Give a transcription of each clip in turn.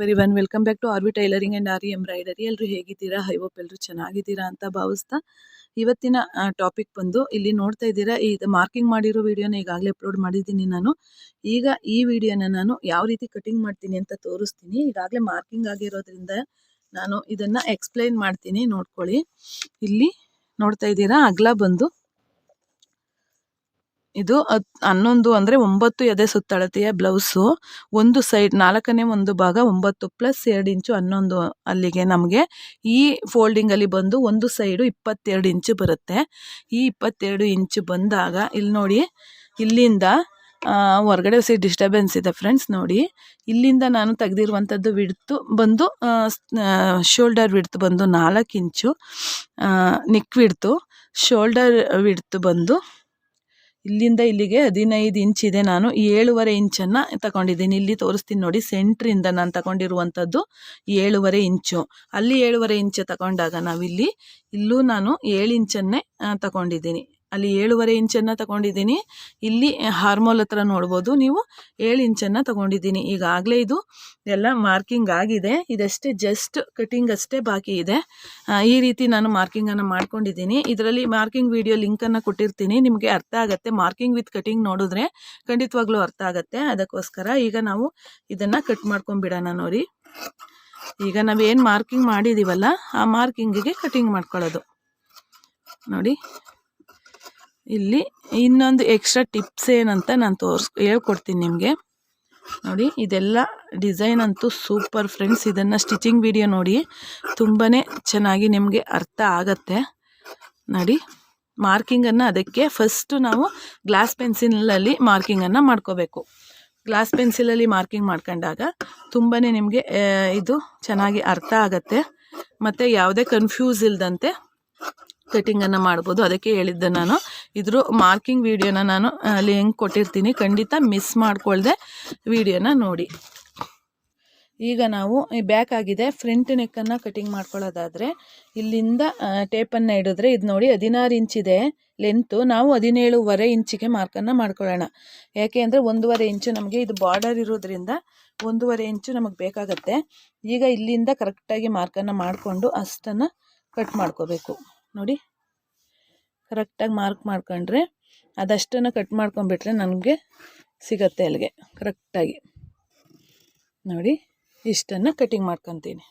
Everyone welcome back to R V tailoring and R embroidery ಎಲ್ಲರೂ ಹೇಗಿದ್ದೀರಾ? I hope ಎಲ್ಲರೂ ಚೆನ್ನಾಗಿದ್ದೀರಾ ಅಂತ ಭಾವಿಸ್ತಾ ಇವತ್ತಿನ ಟಾಪಿಕ್ ಬಂದು ಇಲ್ಲಿ ನೋಡ್ತಾ ಇದ್ದೀರಾ. ಇದು ಮಾರ್ಕಿಂಗ್ ಮಾಡಿರೋ ವೀಡಿಯೋನ ಈಗಾಗಲೇ ಅಪ್ಲೋಡ್ ಮಾಡಿದ್ದೀನಿ ನಾನು. ಈಗ ಈ ವಿಡಿಯೋನ ನಾನು ಯಾವ ರೀತಿ ಕಟಿಂಗ್ ಮಾಡ್ತೀನಿ ಅಂತ ತೋರಿಸ್ತೀನಿ. ಈಗಾಗಲೇ ಮಾರ್ಕಿಂಗ್ ಆಗಿರೋದ್ರಿಂದ ನಾನು ಇದನ್ನು ಎಕ್ಸ್ಪ್ಲೈನ್ ಮಾಡ್ತೀನಿ. ನೋಡ್ಕೊಳ್ಳಿ. ಇಲ್ಲಿ ನೋಡ್ತಾ ಇದ್ದೀರಾ? ಅಗ್ಲ ಬಂದು ಇದು ಹತ್, ಹನ್ನೊಂದು ಅಂದರೆ ಒಂಬತ್ತು ಎದೆ ಸುತ್ತಳತೆಯ ಬ್ಲೌಸು. ಒಂದು ಸೈಡ್, ನಾಲ್ಕನೇ ಒಂದು ಭಾಗ ಒಂಬತ್ತು ಪ್ಲಸ್ ಎರಡು ಇಂಚು ಹನ್ನೊಂದು ಅಲ್ಲಿಗೆ ನಮಗೆ ಈ ಫೋಲ್ಡಿಂಗಲ್ಲಿ ಬಂದು ಒಂದು ಸೈಡು ಇಪ್ಪತ್ತೆರಡು ಇಂಚು ಬರುತ್ತೆ. ಈ ಇಪ್ಪತ್ತೆರಡು ಇಂಚು ಬಂದಾಗ ಇಲ್ಲಿ ನೋಡಿ, ಇಲ್ಲಿಂದ ಹೊರಗಡೆ ಸಿ ಡಿಸ್ಟರ್ಬೆನ್ಸ್ ಇದೆ ಫ್ರೆಂಡ್ಸ್ ನೋಡಿ. ಇಲ್ಲಿಂದ ನಾನು ತೆಗೆದಿರುವಂಥದ್ದು ವಿಡ್ತು ಬಂದು ಶೋಲ್ಡರ್ ವಿಡ್ತು ಬಂದು ನಾಲ್ಕು inch neck width shoulder width ಬಂದು ಇಲ್ಲಿಂದ ಇಲ್ಲಿಗೆ ಹದಿನೈದು ಇಂಚ್ ಇದೆ. ನಾನು ಏಳುವರೆ ಇಂಚನ್ನು ತಗೊಂಡಿದ್ದೀನಿ. ಇಲ್ಲಿ ತೋರಿಸ್ತೀನಿ ನೋಡಿ, ಸೆಂಟ್ರಿಂದ ನಾನು ತಗೊಂಡಿರುವಂಥದ್ದು ಏಳುವರೆ ಇಂಚು. ಅಲ್ಲಿ ಏಳುವರೆ ಇಂಚು ತಗೊಂಡಾಗ ನಾವಿಲ್ಲಿ, ಇಲ್ಲೂ ನಾನು ಏಳು ಇಂಚನ್ನೇ ತಗೊಂಡಿದ್ದೀನಿ. ಅಲ್ಲಿ ಏಳುವರೆ ಇಂಚನ್ನು ತಗೊಂಡಿದ್ದೀನಿ. ಇಲ್ಲಿ ಹಾರ್ಮೋಲ್ ಹತ್ರ ನೋಡ್ಬೋದು ನೀವು ಏಳು ಇಂಚನ್ನು ತಗೊಂಡಿದ್ದೀನಿ. ಈಗಾಗಲೇ ಇದು ಎಲ್ಲ ಮಾರ್ಕಿಂಗ್ ಆಗಿದೆ. ಇದಷ್ಟೇ ಜಸ್ಟ್ ಕಟಿಂಗ್ ಅಷ್ಟೇ ಬಾಕಿ ಇದೆ. ಈ ರೀತಿ ನಾನು ಮಾರ್ಕಿಂಗನ್ನು ಮಾಡ್ಕೊಂಡಿದ್ದೀನಿ. ಇದರಲ್ಲಿ ಮಾರ್ಕಿಂಗ್ ವಿಡಿಯೋ ಲಿಂಕನ್ನು ಕೊಟ್ಟಿರ್ತೀನಿ. ನಿಮಗೆ ಅರ್ಥ ಆಗುತ್ತೆ. ಮಾರ್ಕಿಂಗ್ ವಿತ್ ಕಟಿಂಗ್ ನೋಡಿದ್ರೆ ಖಂಡಿತವಾಗ್ಲೂ ಅರ್ಥ ಆಗುತ್ತೆ. ಅದಕ್ಕೋಸ್ಕರ ಈಗ ನಾವು ಇದನ್ನು ಕಟ್ ಮಾಡ್ಕೊಂಬಿಡೋಣ ನೋಡಿ. ಈಗ ನಾವೇನು ಮಾರ್ಕಿಂಗ್ ಮಾಡಿದ್ದೀವಲ್ಲ ಆ ಮಾರ್ಕಿಂಗಿಗೆ ಕಟಿಂಗ್ ಮಾಡ್ಕೊಳ್ಳೋದು. ನೋಡಿ. ಇಲ್ಲಿ ಇನ್ನೊಂದು ಎಕ್ಸ್ಟ್ರಾ ಟಿಪ್ಸ್ ಏನಂತ ನಾನು ತೋರ್ಸ್, ಹೇಳ್ಕೊಡ್ತೀನಿ ನಿಮಗೆ. ನೋಡಿ, ಇದೆಲ್ಲ ಡಿಸೈನ್ ಅಂತೂ ಸೂಪರ್ ಫ್ರೆಂಡ್ಸ್ ಇದನ್ನು ಸ್ಟಿಚಿಂಗ್ ವಿಡಿಯೋ ನೋಡಿ ತುಂಬಾ ಚೆನ್ನಾಗಿ ನಿಮಗೆ ಅರ್ಥ ಆಗತ್ತೆ. ನೋಡಿ ಮಾರ್ಕಿಂಗನ್ನು ಅದಕ್ಕೆ ಫಸ್ಟು ನಾವು ಗ್ಲಾಸ್ ಪೆನ್ಸಿಲಲ್ಲಿ ಮಾರ್ಕಿಂಗನ್ನು ಮಾಡ್ಕೋಬೇಕು. ಗ್ಲಾಸ್ ಪೆನ್ಸಿಲಲ್ಲಿ ಮಾರ್ಕಿಂಗ್ ಮಾಡ್ಕೊಂಡಾಗ ತುಂಬಾ ನಿಮಗೆ ಇದು ಚೆನ್ನಾಗಿ ಅರ್ಥ ಆಗತ್ತೆ. ಮತ್ತು ಯಾವುದೇ ಕನ್ಫ್ಯೂಸ್ ಇಲ್ಲದಂತೆ ಕಟಿಂಗನ್ನು ಮಾಡ್ಬೋದು. ಅದಕ್ಕೆ ಹೇಳಿದ್ದೆ ನಾನು. ಇದ್ರ ಮಾರ್ಕಿಂಗ್ ವೀಡಿಯೋನ ನಾನು ಅಲ್ಲಿ ಹೆಂಗೆ ಕೊಟ್ಟಿರ್ತೀನಿ. ಖಂಡಿತ ಮಿಸ್ ಮಾಡ್ಕೊಳ್ದೆ ವಿಡಿಯೋನ ನೋಡಿ. ಈಗ ನಾವು ಬ್ಯಾಕ್ ಆಗಿದೆ. ಫ್ರಂಟ್ ನೆಕ್ಕನ್ನು ಕಟಿಂಗ್ ಮಾಡ್ಕೊಳ್ಳೋದಾದರೆ, ಇಲ್ಲಿಂದ ಟೇಪನ್ನು ಹಿಡಿದ್ರೆ ಇದು ನೋಡಿ ಹದಿನಾರು ಇಂಚಿದೆ ಲೆಂತು. ನಾವು ಹದಿನೇಳುವರೆ ಇಂಚಿಗೆ ಮಾರ್ಕನ್ನು ಮಾಡ್ಕೊಳ್ಳೋಣ. ಯಾಕೆ ಅಂದರೆ ಒಂದೂವರೆ ಇಂಚು ನಮಗೆ ಇದು ಬಾರ್ಡರ್ ಇರೋದ್ರಿಂದ ಒಂದೂವರೆ ಇಂಚು ನಮಗೆ ಬೇಕಾಗತ್ತೆ. ಈಗ ಇಲ್ಲಿಂದ ಕರೆಕ್ಟಾಗಿ ಮಾರ್ಕನ್ನು ಮಾಡಿಕೊಂಡು ಅಷ್ಟನ್ನು ಕಟ್ ಮಾಡ್ಕೋಬೇಕು. ನೋಡಿ. ಕರೆಕ್ಟಾಗಿ ಮಾರ್ಕ್ ಮಾಡ್ಕೊಂಡ್ರೆ ಅದಷ್ಟನ್ನು ಕಟ್ ಮಾಡ್ಕೊಂಬಿಟ್ರೆ ನನಗೆ ಸಿಗತ್ತೆ ಅಲ್ಲಿಗೆ ಕರೆಕ್ಟಾಗಿ ನೋಡಿ, ಇಷ್ಟನ್ನು ಕಟಿಂಗ್ ಮಾಡ್ಕೊತೀನಿ.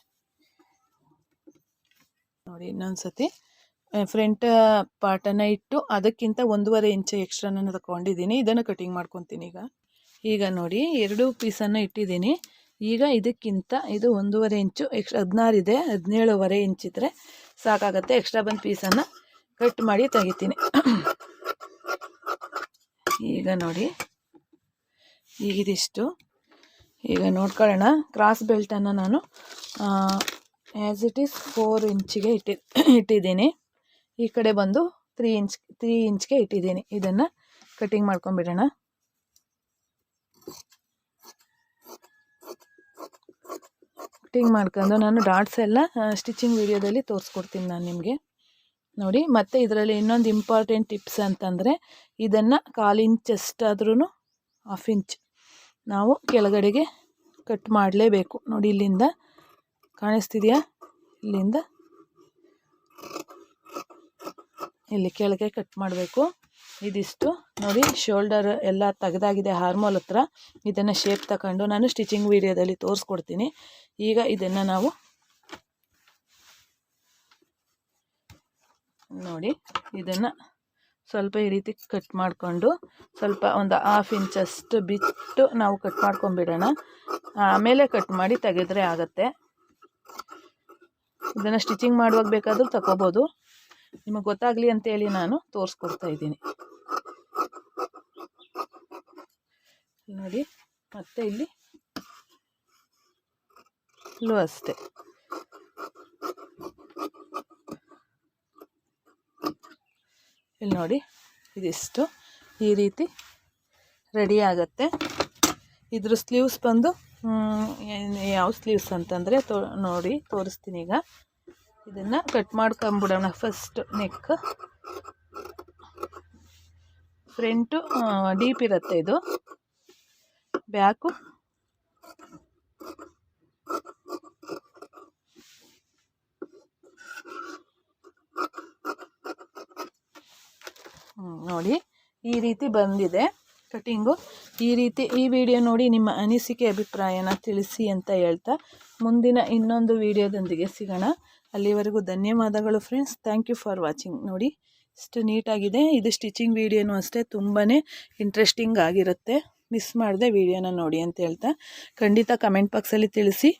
ನೋಡಿ ಇನ್ನೊಂದು ಸತಿ ಫ್ರಂಟ್ ಪಾರ್ಟನ್ನು ಇಟ್ಟು ಅದಕ್ಕಿಂತ ಒಂದೂವರೆ ಇಂಚು ಎಕ್ಸ್ಟ್ರಾನ ತಗೊಂಡಿದ್ದೀನಿ ಇದನ್ನು ಕಟಿಂಗ್ ಮಾಡ್ಕೊತೀನಿ ಈಗ. ಈಗ ನೋಡಿ, ಎರಡು ಪೀಸನ್ನು ಇಟ್ಟಿದ್ದೀನಿ. ಈಗ ಇದಕ್ಕಿಂತ ಇದು ಒಂದೂವರೆ ಇಂಚು ಎಕ್ಸ್ ಹದಿನಾರು ಇದೆ, ಹದಿನೇಳುವರೆ ಇಂಚಿದ್ರೆ ಸಾಕಾಗತ್ತೆ. ಎಕ್ಸ್ಟ್ರಾ ಬಂದು ಪೀಸನ್ನು ಕಟ್ ಮಾಡಿ, ತೆಗಿತೀನಿ. ಈಗ ನೋಡಿ. ಈಗಿದಿಷ್ಟು ಈಗ ನೋಡ್ಕೊಳ್ಳೋಣ. ಕ್ರಾಸ್ ಬೆಲ್ಟನ್ನು ನಾನು ಆ್ಯಸ್ ಇಟ್ ಈಸ್ ಫೋರ್ ಇಂಚಿಗೆ ಇಟ್ಟಿ, ಇಟ್ಟಿದ್ದೀನಿ. ಈ ಕಡೆ ಬಂದು ತ್ರೀ ಇಂಚ್ ತ್ರೀ ಇಂಚ್ಗೆ ಇಟ್ಟಿದ್ದೀನಿ. ಇದನ್ನು ಕಟಿಂಗ್ ಮಾಡ್ಕೊಂಬಿಡೋಣ ಕಟಿಂಗ್ ಮಾಡ್ಕೊಂಡು ನಾನು ಡಾಟ್ಸ್ ಎಲ್ಲ ಸ್ಟಿಚಿಂಗ್ ವಿಡಿಯೋದಲ್ಲಿ ತೋರಿಸ್ಕೊಡ್ತೀನಿ ನಾನು ನಿಮಗೆ. ನೋಡಿ, ಮತ್ತು ಇದರಲ್ಲಿ ಇನ್ನೊಂದು ಇಂಪಾರ್ಟೆಂಟ್ ಟಿಪ್ಸ್ ಅಂತಂದರೆ, ಇದನ್ನು ಕಾಲು ಇಂಚ್ ಅಷ್ಟಾದ್ರೂ ಹಾಫ್ ಇಂಚ್ ನಾವು ಕೆಳಗಡೆಗೆ ಕಟ್ ಮಾಡಲೇಬೇಕು. ನೋಡಿ, ಇಲ್ಲಿಂದ ಕಾಣಿಸ್ತಿದೆಯಾ? ಇಲ್ಲಿಂದ ಇಲ್ಲಿ ಕೆಳಗೆ ಕಟ್ ಮಾಡಬೇಕು. ಇದಿಷ್ಟು. ನೋಡಿ ಶೋಲ್ಡರ್ ಎಲ್ಲ ತೆಗೆದಾಗಿದೆ ಹಾರ್ಮೋಲ್ ಹತ್ರ. ಇದನ್ನು ಶೇಪ್ ತಗೊಂಡು ನಾನು ಸ್ಟಿಚಿಂಗ್ ವೀಡಿಯೋದಲ್ಲಿ ತೋರಿಸ್ಕೊಡ್ತೀನಿ. ಈಗ ಇದನ್ನು ನಾವು ನೋಡಿ, ಇದನ್ನು ಸ್ವಲ್ಪ ಈ ರೀತಿ ಕಟ್ ಮಾಡಿಕೊಂಡು ಸ್ವಲ್ಪ ಒಂದು ಹಾಫ್ ಇಂಚಷ್ಟು ಬಿಟ್ಟು ನಾವು ಕಟ್ ಮಾಡ್ಕೊಂಬಿಡೋಣ ಆಮೇಲೆ ಕಟ್ ಮಾಡಿ ತೆಗೆದ್ರೆ ಆಗುತ್ತೆ. ಇದನ್ನು ಸ್ಟಿಚಿಂಗ್ ಮಾಡುವಾಗ ಬೇಕಾದರೂ ತಗೋಬೋದು. ನಿಮಗೆ ಗೊತ್ತಾಗಲಿ ಅಂತೇಳಿ ನಾನು ತೋರಿಸ್ಕೊಡ್ತಾ ಇದ್ದೀನಿ. ನೋಡಿ, ಮತ್ತೆ ಇಲ್ಲಿ ಇಲ್ಲೂ ಅಷ್ಟೇ. ಇಲ್ಲಿ ನೋಡಿ, ಇದಿಷ್ಟು. ಈ ರೀತಿ ರೆಡಿ ಆಗುತ್ತೆ. ಇದ್ರ ಸ್ಲೀವ್ಸ್ ಬಂದು ಯಾವ ಸ್ಲೀವ್ಸ್ ಅಂತಂದರೆ ತೋ, ನೋಡಿ, ತೋರಿಸ್ತೀನಿ ಈಗ. ಇದನ್ನು ಕಟ್ ಮಾಡ್ಕೊಂಬಿಡೋಣ ಫಸ್ಟ್ ನೆಕ್ ಫ್ರಂಟು ಡೀಪ್ ಇರುತ್ತೆ ಇದು. ಬ್ಯಾಕು ನೋಡಿ ಈ ರೀತಿ ಬಂದಿದೆ ಕಟಿಂಗು. ಈ ರೀತಿ ಈ ವಿಡಿಯೋ ನೋಡಿ ನಿಮ್ಮ ಅನಿಸಿಕೆ, ಅಭಿಪ್ರಾಯನ ತಿಳಿಸಿ ಅಂತ ಹೇಳ್ತಾ ಮುಂದಿನ ಇನ್ನೊಂದು ವಿಡಿಯೋದೊಂದಿಗೆ ಸಿಗೋಣ. ಅಲ್ಲಿವರೆಗೂ ಧನ್ಯವಾದಗಳು friends thank you for watching ನೋಡಿ ಇಷ್ಟು ನೀಟಾಗಿದೆ. ಇದು ಸ್ಟಿಚಿಂಗ್ ವಿಡಿಯೋನೂ ಅಷ್ಟೇ ತುಂಬಾ ಇಂಟ್ರೆಸ್ಟಿಂಗ್ ಆಗಿರುತ್ತೆ. ಮಿಸ್ ಮಾಡದೆ ವಿಡಿಯೋನ ನೋಡಿ ಅಂತ ಹೇಳ್ತಾ ಖಂಡಿತ ಕಮೆಂಟ್ ಬಾಕ್ಸಲ್ಲಿ ತಿಳಿಸಿ.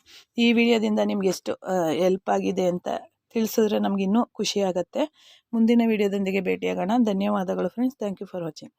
ಈ ವಿಡಿಯೋದಿಂದ ನಿಮ್ಗೆ ಎಷ್ಟು ಹೆಲ್ಪ್ ಆಗಿದೆ ಅಂತ ತಿಳಿಸಿದ್ರೆ ನಮಗಿನ್ನೂ ಖುಷಿಯಾಗತ್ತೆ ಮುಂದಿನ ವಿಡಿಯೋದೊಂದಿಗೆ ಭೇಟಿಯಾಗೋಣ. ಧನ್ಯವಾದಗಳು friends thank you for watching